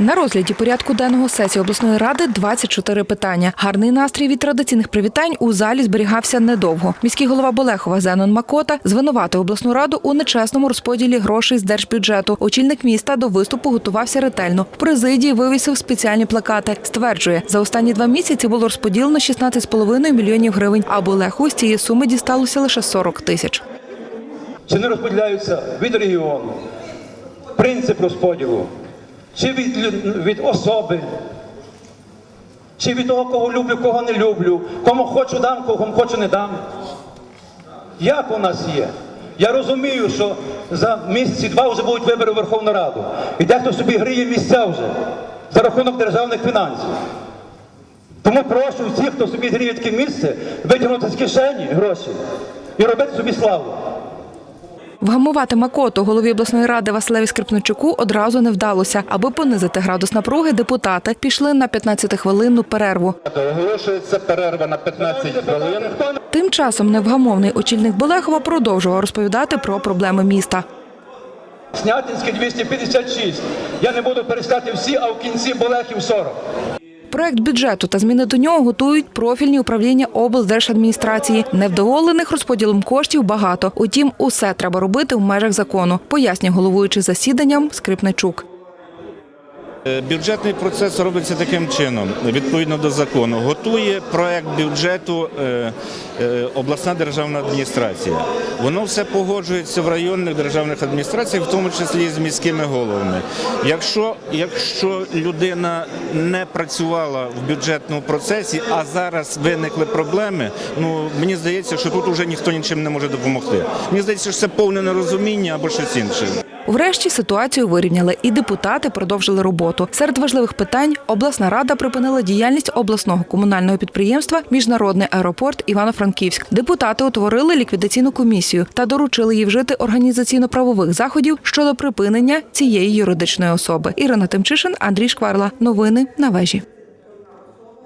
На розгляді порядку денного сесії обласної ради 24 питання. Гарний настрій від традиційних привітань у залі зберігався недовго. Міський голова Болехова Зенон Макота звинуватив обласну раду у нечесному розподілі грошей з держбюджету. Очільник міста до виступу готувався ретельно. В президії вивісив спеціальні плакати. Стверджує, за останні два місяці було розподілено 16,5 мільйонів гривень, а Болеху з цієї суми дісталося лише 40 тисяч. Чи не розподіляються від регіону, принцип розподілу, чи від, від особи, чи від того, кого люблю, кого не люблю, кому хочу дам, кому хочу не дам. Як у нас є? Я розумію, що за місяці два вже будуть вибори в Верховну Раду. І дехто собі гріє місця вже за рахунок державних фінансів. Тому прошу всіх, хто собі гріє таке місце, витягнути з кишені гроші і робити собі славу. Вгамувати Макоту голові обласної ради Василеві Скрипничуку одразу не вдалося. Аби понизити градус напруги, депутати пішли на 15-хвилинну перерву. Оголошується перерва на 15 хвилин. Тим часом невгамовний очільник Болехова продовжував розповідати про проблеми міста. Снятинське 256. Я не буду перестати всі, а в кінці Болехів 40. Проект бюджету та зміни до нього готують профільні управління облдержадміністрації. Невдоволених розподілом коштів багато. Утім, усе треба робити в межах закону, пояснює головуючий засіданням Скрипничук. Е, Бюджетний процес робиться таким чином, відповідно до закону. Готує проект бюджету е, е, обласна державна адміністрація. Воно все погоджується в районних державних адміністраціях, в тому числі і з міськими головами. Якщо, якщо людина не працювала в бюджетному процесі, а зараз виникли проблеми, ну мені здається, що тут вже ніхто нічим не може допомогти. Мені здається, що це повне нерозуміння або щось інше. Врешті ситуацію вирівняли, і депутати продовжили роботу. Серед важливих питань обласна рада припинила діяльність обласного комунального підприємства Міжнародний аеропорт Івано-Франківськ. Депутати утворили ліквідаційну комісію та доручили їй вжити організаційно-правових заходів щодо припинення цієї юридичної особи. Ірина Тимчишин, Андрій Шкварла. Новини на вежі.